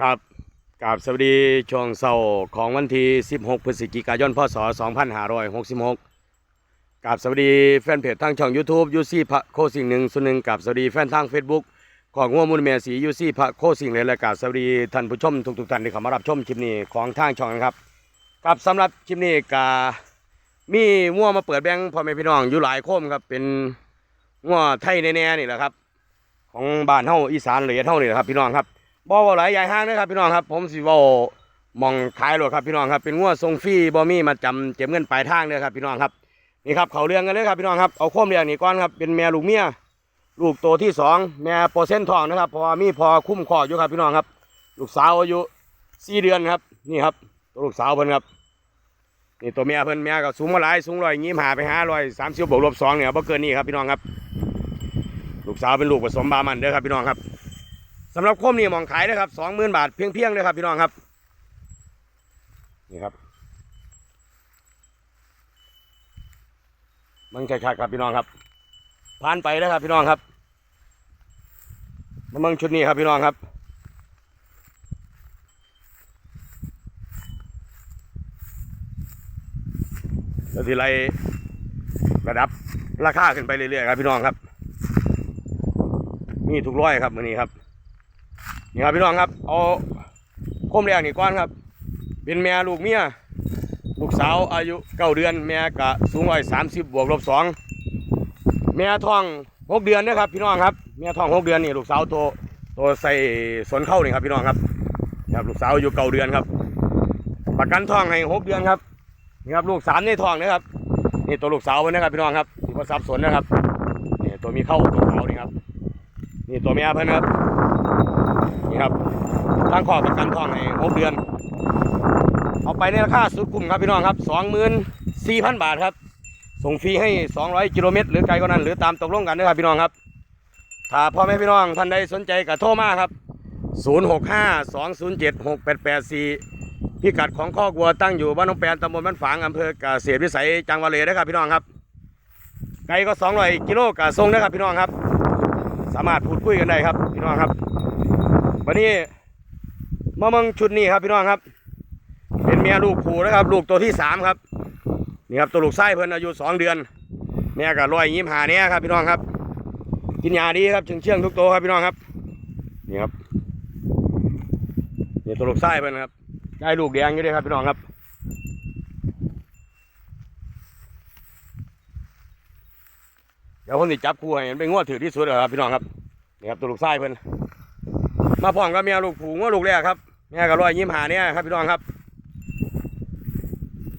ครับกราบสวัสดีช่วงเสาร์ของวันที่ 16 พฤศจิกายน พศ 2566กราบสวัสดีแฟนเพจทางช่อง YouTube ยูซี่พระโคสิ่งหนึ่งส่วนหนึ่งกับสวัสดีแฟนทาง Facebook ของงัวมูลเมียสียูซี่พระโคสิ่งเลยและกับสวัสดีท่านผู้ชมทุกๆท่านที่เข้ามารับชมคลิปนี้ของทางช่องนะครับครับสำหรับคลิปนี้กามีงัวมาเปิดแบงค์พ่อแม่พี่น้องอยู่หลายโคมครับเป็นงัวไทยแน่ๆนี่แหละครับ ของบ้านเฮาอีสานเหลือเท่านี่แหละครับพี่น้องครับ บ่เว้าหลายใหญ่ห้างนะครับพี่น้องครับ ผมสิเว้ามองขายรถครับพี่น้องครับ เป็นงัวทรงฟรีบ่มีมาจำเก็บเงินปลายทางเด้อครับพี่น้องครับนี่ครับเขาเรื่องกันเลยครับพี่น้องครับเอาโคมเรียงนี่ก่อนครับเป็นแม่ลูกเมียลูกตัวที่สองแม่เปอร์เซนต์ทองนะครับพราะว่ามีพอคุ้มคออยู่ครับพี่น้องครับ ลูกสาวอายุสี่เดือนครับนี่ครับตัวลูกสาวเพิ่นครับนี่ตัวเมียเพิ่นเมียก็สูงมาหลายสูงร้อยยี่หาไปหาร้อยสามสิบบวกลบสองเนี่ยบ่เกินนี่ครับพี่น้องครับ ลูกสาวเป็นลูกผสมบามันเด้อครับพี่น้องครับ สำหรับโคมนี่มองขายนะครับสองหมื่นบาทเพียงเพียงเลยครับพี่น้องครับ นี่ครับมันคักๆครับพี่น้องครับ ผ่านไปแล้วครับพี่น้องครับมาเมืองชุดนี้ครับพี่น้องครับแล้วทีไรระดับราคาขึ้นไปเรื่อยๆครับพี่น้องครับ มีทุกร้อยครับวันนี้ครับ นี่ครับพี่น้องครับ เอาโคมแรกนี่ก้อนครับ เป็นแม่ลูกเมีย ลูกสาวอายุเก้าเดือน แม่กะสูงร้อยสามสิบบวกลบสองแม่ท้องหกเดือนนะครับ พี่น้องครับ แม่ท้องหกเดือนนี่ลูกสาวโตโตใส่สนเข้านี่ครับพี่น้องครับนี่ครับลูกสาวอายุเก้าเดือนครับ ประกันท้องให้หกเดือนครับนี่ครับลูกสามในท้องนะครับนี่ตัวลูกสาวเพิ่นนะครับพี่น้องครับที่ว่าสับสนนะครับนี่ตัวมีเข้าตัวขาวนี่ครับนี่ตัวเมียเพิ่นครับ นี่ครับตั้งข้อประกันทองให้หกเดือน เอาไปในราคาสุดคุ้มครับพี่น้องครับสองหมื่นสี่พันบาทครับ ส่งฟรีให้สองร้อยกิโลเมตรหรือไกลกว่านั้นหรือตามตกลงกันนะครับพี่น้องครับ ถ้าพ่อแม่พี่น้องท่านใดสนใจก็โทรมาครับศูนย์หกห้าสองศูนย์เจ็ดหกแปดแปดสี่พิกัดของข้อกวัวตั้งอยู่บ้านหนองแปนตำบลบ้านฝางอำเภอกเกษตรวิสัยจังหวัดเลยนะครับพี่น้องครับไกลก็สองร้อยกิโลกะทรงนะครับพี่น้องครับ สามารถพูดคุยกันได้ครับพี่น้องครับ วันนี้มามืองชุดนี้ครับพี่น้องครับ เป็นเมียลูกผูนะครับ ลูกตัวที่สามครับนี่ครับตัวลูกไส้เพิ่นอายุสองเดือนแม่ก็ร้อยยิ้มหาเนี้ยครับพี่น้องครับ กินยาดีครับเชื่องเชื่องทุกตัวครับพี่น้องครับนี่ครับนี่ตัวลูกไส้เพิ่นครับได้ลูกแดงอยู่ด้วยครับพี่น้องครับเดี๋ยวผมจะจับคู่ให้มันเป็นงวดถือที่สุดเลยครับพี่น้องครับนี่ครับตัวลูกไส้เพิ่น มาพร้อมกับเมียลูกผูงวดลูกแรกครับแม่ก็ร้อยยิ้มหาเนี่ยครับพี่น้องครับ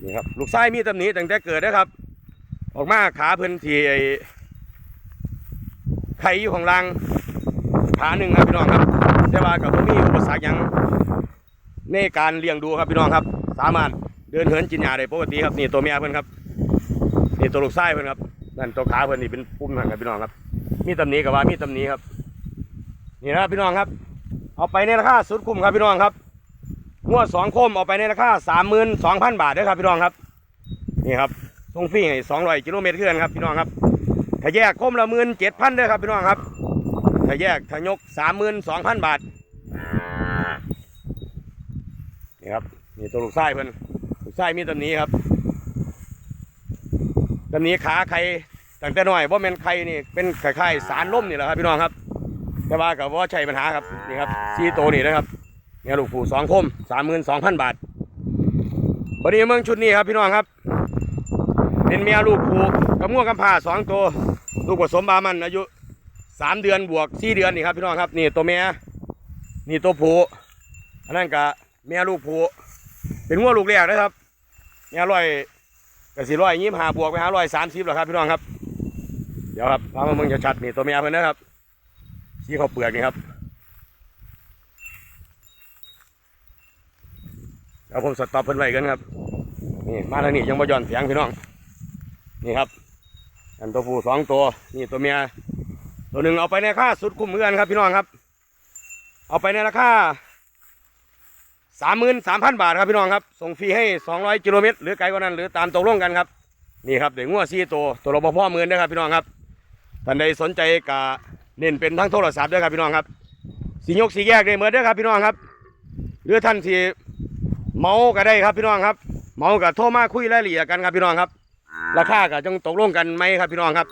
นี่ครับลูกไส้มีตำหนิตั้งแต่เกิดนะครับ ออกมาขาเพิ่นที่ไอ้ไข่อยู่ของรังขาหนึ่งครับพี่น้องครับแต่ว่ากับผมมีอุปสรรคยังในการเลี้ยงดูครับพี่น้องครับ สามารถเดินเหินกินหญ้าได้ปกติครับนี่ตัวเมียเพิ่นครับนี่ตัวลูกไส้เพิ่นครับนั่นตัวขาเพิ่นนี่เป็นปุ่มหันครับพี่น้องครับ มีตำหนิกับว่ามีตำหนิครับ นี่นะครับพี่น้องครับ เอาไปในราคาสุดคุ้มครับพี่น้องครับงวดสองคมเอาไปในราคาสามหมื่นสองพันบาทด้อครับพี่น้องครับนี่ครับส่งฟรีให้สองร้อยกิโลเมตรเท่านั้นครับพี่น้องครับถ้าแยกคมละหมื่นเจ็ดพันด้อครับพี่น้องครับถ้าแยกถ้ายกสามหมื่นสองพันบาทนี่ครับนี่ตัวลูกไส้เพิ่นลูกไส้มีตำหนิครับตำหนี้ขาไข่ตั้งแต่น้อยว่าแม่นไข่นี่เป็นไข่ไข่สารล่มนี่แหละครับพี่น้องครับ แต่ว่ากับว่าใช่ปัญหาครับนี่ครับซีโตนี่นะครับเนี่ยลูกผูสองคมสามหมื่นสองพันบาทวันนี้เมืองชุดนี้ครับพี่น้องครับ เป็นเมียลูกผูกับง่วงกำพร้าสองตัวลูกผสมบามันอายุสามเดือนบวกสี่เดือนนี่ครับพี่น้องครับนี่ตัวเมียนี่ตัวผูอันนั้นกับเมียลูกผูเป็นง่วงลูกแรกนะครับเมียร้อยก็สี่ร้อยยี่สิบห้าบวกไปหาร้อยสามสิบหรอครับพี่น้องครับ เดี๋ยวครับพามาเมืองจะชัดนี่ตัวเมียเพิ่อนนะครับ ชี้เขาวเปลือกนี่ครับเดี๋ยวผมสต็อปเพิ่นไว้กันครับ นี่มาทางนี้ยังบ่ย้อนเสียงพี่น้อง นี่ครับ อันตัวผู้สองตัว นี่ตัวเมีย ตัวหนึ่งเอาไปในราคาสุดคุ้มเหมือนครับพี่น้องครับ เอาไปในราคาสามหมื่นสามพันบาทครับพี่น้องครับ ส่งฟรีให้สองร้อยกิโลเมตรหรือไกลกว่านั้นหรือตามตกลงกันครับ นี่ครับเด็กงัวซีตัวตัวรบพ่อหมื่นนะครับพี่น้องครับท่านใดสนใจกะ เน้นเป็นทั้งโทรศัพท์ด้วยครับพี่น้องครับสียกสีแยกได้เหมือนเด้อครับพี่น้องครับหรือท่านที่เมาก็ได้ครับพี่น้องครับ เมาก็โทรมาคุยรายละเอียดกันครับพี่น้องครับ ราคาก็จงตกลงกันไหมครับพี่น้องครับ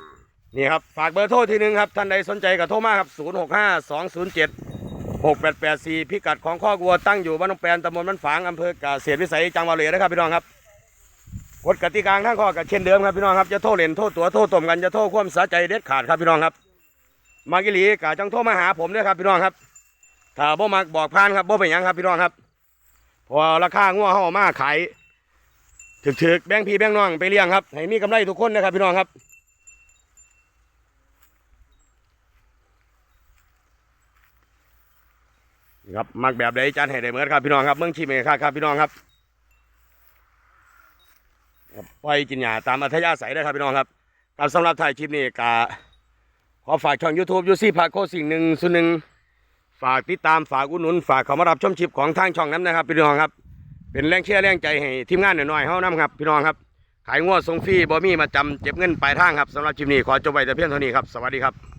นี่ครับฝากเบอร์โทรทีหนึงครับท่านใดสนใจก็โทรมาครับ 0 6 5 2 0 7 6 8 8 4 พิกัดของข้อกวัวตั้งอยู่บ้านหนองแปนตำบลบ้านฝางอำเภอกเกษตรวิสัยจังหวัดเลยนะครับพี่น้องครับกฎกติกาทั้งข้อกับเช่นเดิมครับพี่น้องครับจะโทษเล่นโทษตัวโทษต้มกันจะโทษความสะใจเด็ดขาดครับพี่น้องครับ มากิลีกะจังโทรมาหาผมด้วยครับพี่น้องครับถ้าบ่มักบอกพานครับบ่เป็นหยังครับพี่น้องครับเพอราคางัวเฮาเอมาขายถึกๆแบ่งพี่แบ่งน้องไปเลี้ยงครับให้มีกำไรทุกคนนะครับพี่น้องครับ ครับมักแบบใดจานให้ได้เหมือนครับพี่น้องครับเมืองชิมเองครับครับพี่น้องครับครับปล่อยกินหญ้าตามอัธยาศัยได้ครับพี่น้องครับครับสำหรับถ่ายคลิปนี้กา ขอฝากช่อง YouTube ยูซี่พาโคสิ่งหนึ่งส่วนหนึ่งฝากติดตามฝากอุดหนุนฝากเขามารับชมชิปของทางช่องน้ำนะครับพี่น้องครับ เป็นแรงเชื่อแรงใจให้ทีมงานหน่อยๆเฮานํครับพี่น้องครับ ขายงวดส่งฟรีบอมี่มาจำเจ็บเงินปลายทางครับสำหรับชิมนี้ขอจบไว้แต่เพียงเท่านี้ครับสวัสดีครับ